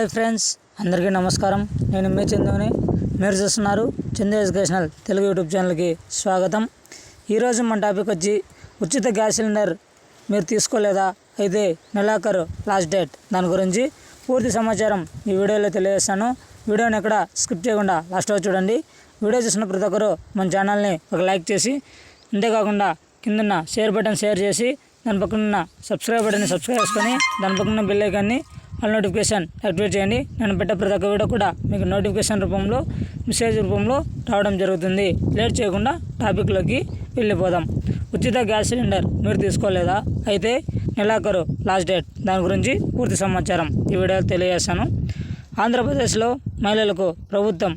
Hi friends అందరికీ నమస్కారం. నేను మీ చందుని. మీరు చూస్తున్నారు చందు ఎడ్యుకేషనల్ తెలుగు యూట్యూబ్ ఛానల్కి స్వాగతం. ఈరోజు మన టాపిక్ వచ్చి ఉచిత గ్యాస్ సిలిండర్ మీరు తీసుకోలేదా? అయితే నెలాఖరు లాస్ట్ డేట్. దాని గురించి పూర్తి సమాచారం ఈ వీడియోలో తెలియజేస్తాను. వీడియోని ఎక్కడ స్కిప్ చేయకుండా లాస్ట్ వరకు చూడండి. వీడియో చూసిన ప్రతి ఒక్కరు మన ఛానల్ని ఒక లైక్ చేసి అంతేకాకుండా కిందన్న షేర్ బటన్ షేర్ చేసి దాని పక్కన ఉన్న సబ్స్క్రైబ్ బటన్ని సబ్స్క్రైబ్ చేసుకొని దాని పక్కన బిల్ బెల్ ఐకాన్ని ఆల్ నోటిఫికేషన్ యాక్టివేట్ చేయండి. నేను పెట్టే ప్రతి ఒక్క వీడియో కూడా మీకు నోటిఫికేషన్ రూపంలో మెసేజ్ రూపంలో రావడం జరుగుతుంది. లేట్ చేయకుండా టాపిక్లోకి వెళ్ళిపోదాం. ఉచిత గ్యాస్ సిలిండర్ మీరు తీసుకోలేదా? అయితే నెలాఖరు లాస్ట్ డేట్. దాని గురించి పూర్తి సమాచారం ఈ వీడియోలో తెలియజేస్తాను. ఆంధ్రప్రదేశ్లో మహిళలకు ప్రభుత్వం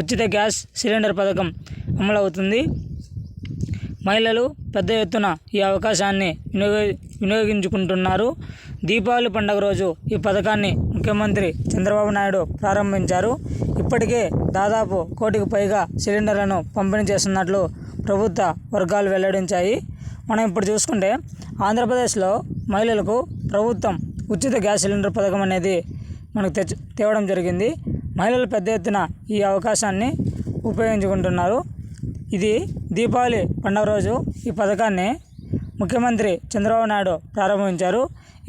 ఉచిత గ్యాస్ సిలిండర్ పథకం అమలవుతుంది. మహిళలు పెద్ద ఎత్తున ఈ అవకాశాన్ని వినియోగ వినియోగించుకుంటున్నారు. దీపావళి పండుగ రోజు ఈ పథకాన్ని ముఖ్యమంత్రి చంద్రబాబు నాయుడు ప్రారంభించారు. ఇప్పటికే దాదాపు కోటికి పైగా సిలిండర్లను పంపిణీ చేస్తున్నట్లు ప్రభుత్వ వర్గాలు వెల్లడించాయి. మనం ఇప్పుడు చూసుకుంటే ఆంధ్రప్రదేశ్లో మహిళలకు ప్రభుత్వం ఉచిత గ్యాస్ సిలిండర్ పథకం అనేది మనకు తెచ్చు తేవడం జరిగింది. మహిళలు పెద్ద ఎత్తున ఈ అవకాశాన్ని ఉపయోగించుకుంటున్నారు. ఇది దీపావళి పండుగ రోజు ఈ పథకాన్ని ముఖ్యమంత్రి చంద్రబాబు నాయుడు ప్రారంభించారు.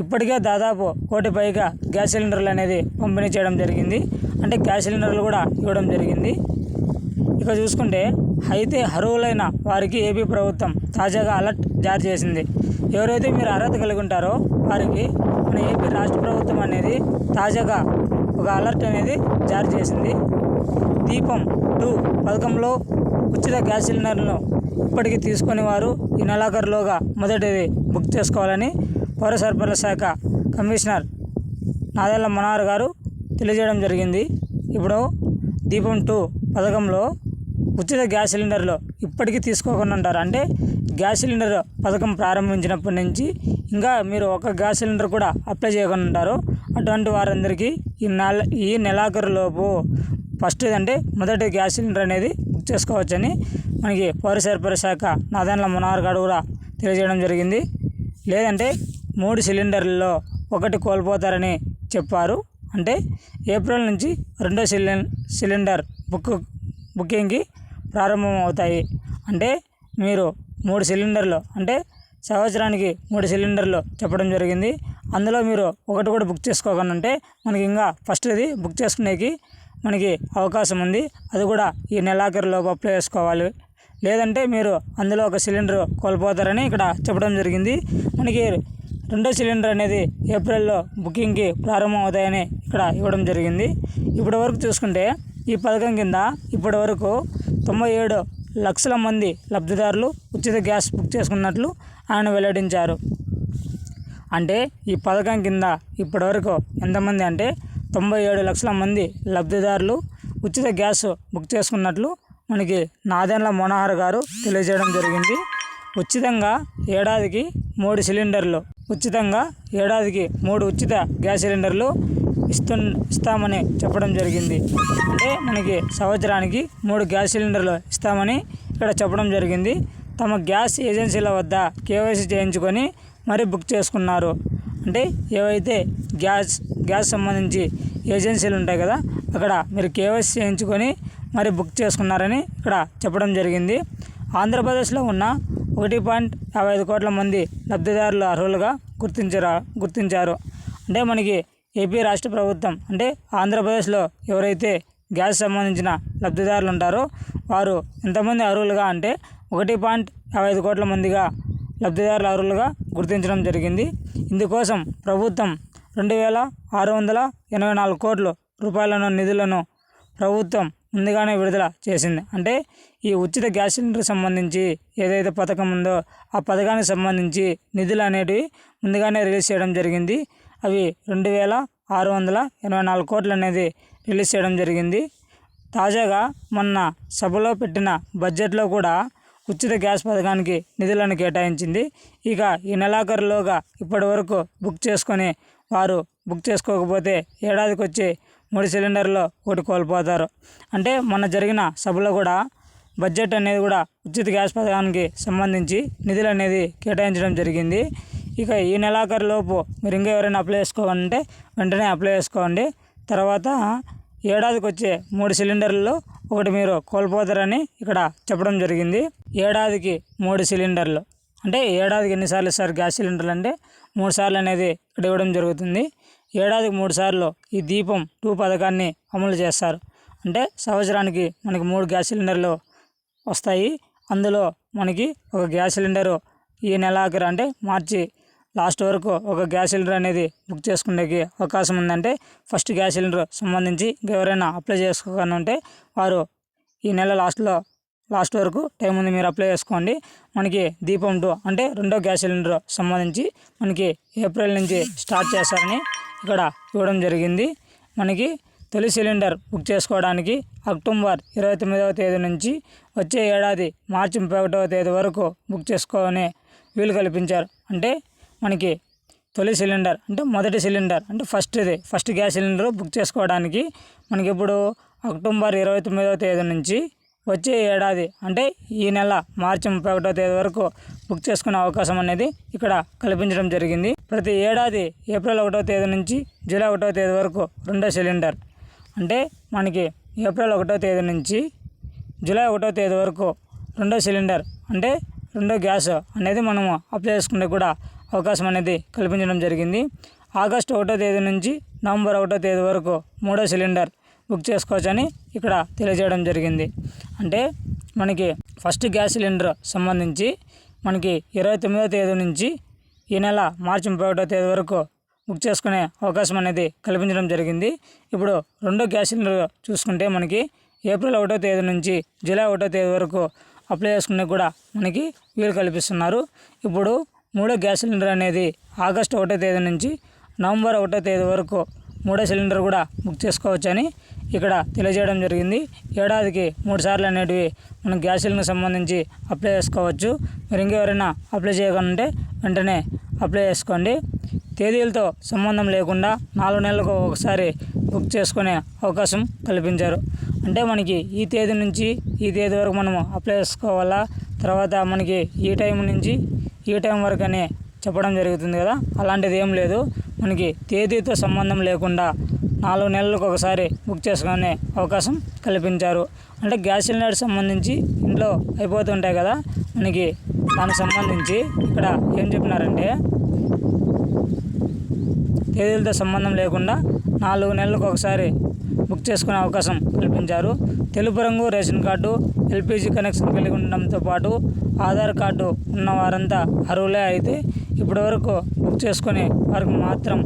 ఇప్పటికే దాదాపు కోటి పైగా గ్యాస్ సిలిండర్లు అనేది పంపిణీ చేయడం జరిగింది. అంటే గ్యాస్ సిలిండర్లు కూడా ఇవ్వడం జరిగింది. ఇక చూసుకుంటే అయితే అర్హులైన వారికి ఏపీ ప్రభుత్వం తాజాగా అలర్ట్ జారీ చేసింది. ఎవరైతే మీరు అర్హత కలిగి ఉంటారో వారికి మన ఏపీ రాష్ట్ర ప్రభుత్వం అనేది తాజాగా ఒక అలర్ట్ అనేది జారీ చేసింది. దీపం టూ పథకంలో ఉచిత గ్యాస్ సిలిండర్లను ఇప్పటికీ తీసుకుని వారు ఈ నెలాఖరులోగా మొదటిది బుక్ చేసుకోవాలని పౌర సరఫరాల శాఖ కమిషనర్ నాదెల్ల మనోహర్ గారు తెలియజేయడం జరిగింది. ఇప్పుడు దీపం టూ పథకంలో ఉచిత గ్యాస్ సిలిండర్లు ఇప్పటికీ తీసుకోకుండా ఉంటారు. అంటే గ్యాస్ సిలిండర్ పథకం ప్రారంభించినప్పటి నుంచి ఇంకా మీరు ఒక గ్యాస్ సిలిండర్ కూడా అప్లై చేయకుండా ఉంటారు. అటువంటి వారందరికీ ఈ నెల ఈ నెలాఖరులోపు ఫస్ట్ అంటే మొదటి గ్యాస్ సిలిండర్ అనేది బుక్ చేసుకోవచ్చని మనకి పౌర సరఫరా శాఖ నాదెండ్ల మనోహర్ గారు కూడా తెలియజేయడం జరిగింది. లేదంటే మూడు సిలిండర్లలో ఒకటి కోల్పోతారని చెప్పారు. అంటే ఏప్రిల్ నుంచి రెండో సిలిం సిలిండర్ బుక్ బుకింగ్కి ప్రారంభం అవుతాయి అంటే మీరు మూడు సిలిండర్లు అంటే సంవత్సరానికి మూడు సిలిండర్లు చెప్పడం జరిగింది. అందులో మీరు ఒకటి కూడా బుక్ చేసుకోకుండా ఉంటే మనకి ఇంకా ఫస్ట్ది బుక్ చేసుకునేకి మనకి అవకాశం ఉంది. అది కూడా ఈ నెలాఖరులోపు అప్లై చేసుకోవాలి. లేదంటే మీరు అందులో ఒక సిలిండర్ కోల్పోతారని ఇక్కడ చెప్పడం జరిగింది. మనకి రెండో సిలిండర్ అనేది ఏప్రిల్లో బుకింగ్కి ప్రారంభం అవుతాయని ఇక్కడ ఇవ్వడం జరిగింది. ఇప్పటి వరకు చూసుకుంటే ఈ పథకం కింద ఇప్పటి వరకు తొంభై ఏడు లక్షల మంది లబ్ధిదారులు ఉచిత గ్యాస్ బుక్ చేసుకున్నట్లు ఆయన వెల్లడించారు. అంటే ఈ పథకం కింద ఇప్పటివరకు ఎంతమంది అంటే తొంభై ఏడు లక్షల మంది లబ్ధిదారులు ఉచిత గ్యాస్ బుక్ చేసుకున్నట్లు మనకి నాదెండ్ల మనోహర్ గారు తెలియజేయడం జరిగింది. ఉచితంగా ఏడాదికి మూడు సిలిండర్లు ఉచితంగా ఏడాదికి మూడు ఉచిత గ్యాస్ సిలిండర్లు ఇస్తు ఇస్తామని చెప్పడం జరిగింది. అంటే మనకి సంవత్సరానికి మూడు గ్యాస్ సిలిండర్లు ఇస్తామని ఇక్కడ చెప్పడం జరిగింది. తమ గ్యాస్ ఏజెన్సీల వద్ద కేవైసీ చేయించుకొని మరీ బుక్ చేసుకున్నారు. అంటే ఏవైతే గ్యాస్ గ్యాస్ సంబంధించి ఏజెన్సీలు ఉంటాయి కదా అక్కడ మీరు కేవైసీ చేయించుకొని మరి బుక్ చేసుకున్నారని ఇక్కడ చెప్పడం జరిగింది. ఆంధ్రప్రదేశ్లో ఉన్న ఒకటి పాయింట్ యాభై ఐదు కోట్ల మంది లబ్ధిదారులు అర్హులుగా గుర్తించరా గుర్తించారు. అంటే మనకి ఏపీ రాష్ట్ర ప్రభుత్వం అంటే ఆంధ్రప్రదేశ్లో ఎవరైతే గ్యాస్ సంబంధించిన లబ్ధిదారులు ఉంటారో వారు ఎంతమంది అర్హులుగా అంటే ఒకటి పాయింట్ యాభై ఐదు కోట్ల మందిగా లబ్ధిదారుల అర్హులుగా గుర్తించడం జరిగింది. ఇందుకోసం ప్రభుత్వం రెండు వేల ఆరు వందల ఎనభై నాలుగు కోట్లు రూపాయలను నిధులను ప్రభుత్వం ముందుగానే విడుదల చేసింది. అంటే ఈ ఉచిత గ్యాస్ సిలిండర్ సంబంధించి ఏదైతే పథకం ఉందో ఆ పథకానికి సంబంధించి నిధులు అనేటివి ముందుగానే రిలీజ్ చేయడం జరిగింది. అవి రెండు వేల ఆరు వందల ఎనభై నాలుగు కోట్లు అనేది రిలీజ్ చేయడం జరిగింది. తాజాగా మొన్న సభలో పెట్టిన బడ్జెట్లో కూడా ఉచిత గ్యాస్ పథకానికి నిధులను కేటాయించింది. ఇక ఈ నెలాఖరులోగా ఇప్పటి వరకు బుక్ చేసుకొని వారు బుక్ చేసుకోకపోతే ఏడాదికి వచ్చి మూడు సిలిండర్లో ఒకటి కోల్పోతారు. అంటే మొన్న జరిగిన సభలో కూడా బడ్జెట్ అనేది కూడా ఉచిత గ్యాస్ పథకానికి సంబంధించి నిధులు అనేది కేటాయించడం జరిగింది. ఇక ఈ నెలాఖరులోపు మీరు ఇంకా ఎవరైనా అప్లై చేసుకోవాలంటే వెంటనే అప్లై చేసుకోండి. తర్వాత ఏడాదికి వచ్చే మూడు సిలిండర్లలో ఒకటి మీరు కోల్పోతారని ఇక్కడ చెప్పడం జరిగింది. ఏడాదికి మూడు సిలిండర్లు. అంటే ఏడాదికి ఎన్నిసార్లు ఇస్తారు గ్యాస్ సిలిండర్లు అంటే మూడు సార్లు అనేది ఇక్కడ ఇవ్వడం జరుగుతుంది. ఏడాదికి మూడు సార్లు ఈ దీపం టూ పథకాన్ని అమలు చేస్తారు. అంటే సంవత్సరానికి మనకి మూడు గ్యాస్ సిలిండర్లు వస్తాయి. అందులో మనకి ఒక గ్యాస్ సిలిండరు ఈ నెలాఖరు అంటే మార్చి లాస్ట్ వరకు ఒక గ్యాస్ సిలిండర్ అనేది బుక్ చేసుకునేకి అవకాశం ఉందంటే ఫస్ట్ గ్యాస్ సిలిండర్ సంబంధించి ఎవరైనా అప్లై చేసుకోకుండా ఉంటే వారు ఈ నెల లాస్ట్లో లాస్ట్ వరకు టైం ఉంది మీరు అప్లై చేసుకోండి. మనకి దీపం టూ అంటే రెండో గ్యాస్ సిలిండర్ సంబంధించి మనకి ఏప్రిల్ నుంచి స్టార్ట్ చేస్తారని ఇక్కడ ఇవ్వడం జరిగింది. మనకి తొలి సిలిండర్ బుక్ చేసుకోవడానికి అక్టోబర్ ఇరవై తొమ్మిదవ తేదీ నుంచి వచ్చే ఏడాది మార్చి ముప్పై ఒకటవ తేదీ వరకు బుక్ చేసుకునే వీలు కల్పించారు. అంటే మనకి తొలి సిలిండర్ అంటే మొదటి సిలిండర్ అంటే ఫస్ట్ది ఫస్ట్ గ్యాస్ సిలిండర్ బుక్ చేసుకోవడానికి మనకి ఇప్పుడు అక్టోబర్ ఇరవై తొమ్మిదవ తేదీ నుంచి వచ్చే ఏడాది అంటే ఈ నెల మార్చి ముప్పై ఒకటో తేదీ వరకు బుక్ చేసుకునే అవకాశం అనేది ఇక్కడ కల్పించడం జరిగింది. ప్రతి ఏడాది ఏప్రిల్ ఒకటో తేదీ నుంచి జూలై ఒకటో తేదీ వరకు రెండో సిలిండర్. అంటే మనకి ఏప్రిల్ ఒకటో తేదీ నుంచి జూలై ఒకటో తేదీ వరకు రెండో సిలిండర్ అంటే రెండో గ్యాస్ అనేది మనము అప్లై చేసుకునే కూడా అవకాశం అనేది కల్పించడం జరిగింది. ఆగస్టు ఒకటో తేదీ నుంచి నవంబర్ ఒకటో తేదీ వరకు మూడో సిలిండర్ బుక్ చేసుకోవచ్చని ఇక్కడ తెలియజేయడం జరిగింది. అంటే మనకి ఫస్ట్ గ్యాస్ సిలిండర్ సంబంధించి మనకి ఇరవై తొమ్మిదో తేదీ నుంచి ఈ నెల మార్చి ముప్పై ఒకటో తేదీ వరకు బుక్ చేసుకునే అవకాశం అనేది కల్పించడం జరిగింది. ఇప్పుడు రెండో గ్యాస్ సిలిండర్ చూసుకుంటే మనకి ఏప్రిల్ ఒకటో తేదీ నుంచి జూలై ఒకటో తేదీ వరకు అప్లై చేసుకునే కూడా మనకి వీలు కల్పిస్తున్నారు. ఇప్పుడు మూడో గ్యాస్ సిలిండర్ అనేది ఆగస్టు ఒకటో తేదీ నుంచి నవంబర్ ఒకటో తేదీ వరకు మూడో సిలిండర్ కూడా బుక్ చేసుకోవచ్చని ఇక్కడ తెలియజేయడం జరిగింది. ఏడాదికి మూడు సార్లు అనేటివి మనం గ్యాస్ సిలిండర్కి సంబంధించి అప్లై చేసుకోవచ్చు. మీరు ఇంకెవరైనా అప్లై చేయకుండా వెంటనే అప్లై చేసుకోండి. తేదీలతో సంబంధం లేకుండా నాలుగు నెలలకు ఒకసారి బుక్ చేసుకునే అవకాశం కల్పించారు. అంటే మనకి ఈ తేదీ నుంచి ఈ తేదీ వరకు మనము అప్లై చేసుకోవాలా? తర్వాత మనకి ఈ టైం నుంచి ఈ టైం వరకు అని చెప్పడం జరుగుతుంది కదా? అలాంటిది ఏం లేదు. మనకి తేదీతో సంబంధం లేకుండా నాలుగు నెలలకు ఒకసారి బుక్ చేసుకునే అవకాశం కల్పించారు. అంటే గ్యాస్ సిలిండర్ సంబంధించి ఇంట్లో అయిపోతుంటాయి కదా మనకి దానికి సంబంధించి ఇక్కడ ఏం చెప్పినారంటే తేదీలతో సంబంధం లేకుండా నాలుగు నెలలకు ఒకసారి బుక్ చేసుకునే అవకాశం కల్పించారు. తెలుపు రంగు రేషన్ కార్డు ఎల్పిజి కనెక్షన్ కలిగి ఉండడంతో పాటు ఆధార్ కార్డు ఉన్న వారంతా అర్హులే అయితే ఇప్పటి వరకు బుక్ చేసుకునే వారికి మాత్రం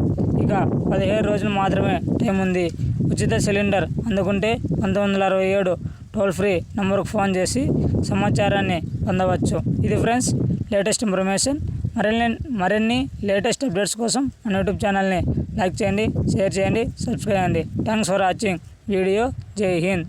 ఇక పదిహేడు రోజులు మాత్రమే టైం ఉంది. ఉచిత సిలిండర్ అందుకుంటే పంతొమ్మిది వందల అరవై ఏడు టోల్ ఫ్రీ నంబర్కు ఫోన్ చేసి సమాచారాన్ని పొందవచ్చు. ఇది ఫ్రెండ్స్ లేటెస్ట్ ఇన్ఫర్మేషన్. మరిన్ని మరిన్ని లేటెస్ట్ అప్డేట్స్ కోసం మన యూట్యూబ్ ఛానల్ని లైక్ చేయండి షేర్ చేయండి సబ్స్క్రైబ్ చేయండి. Thanks for watching. వీడియో జై హింద్.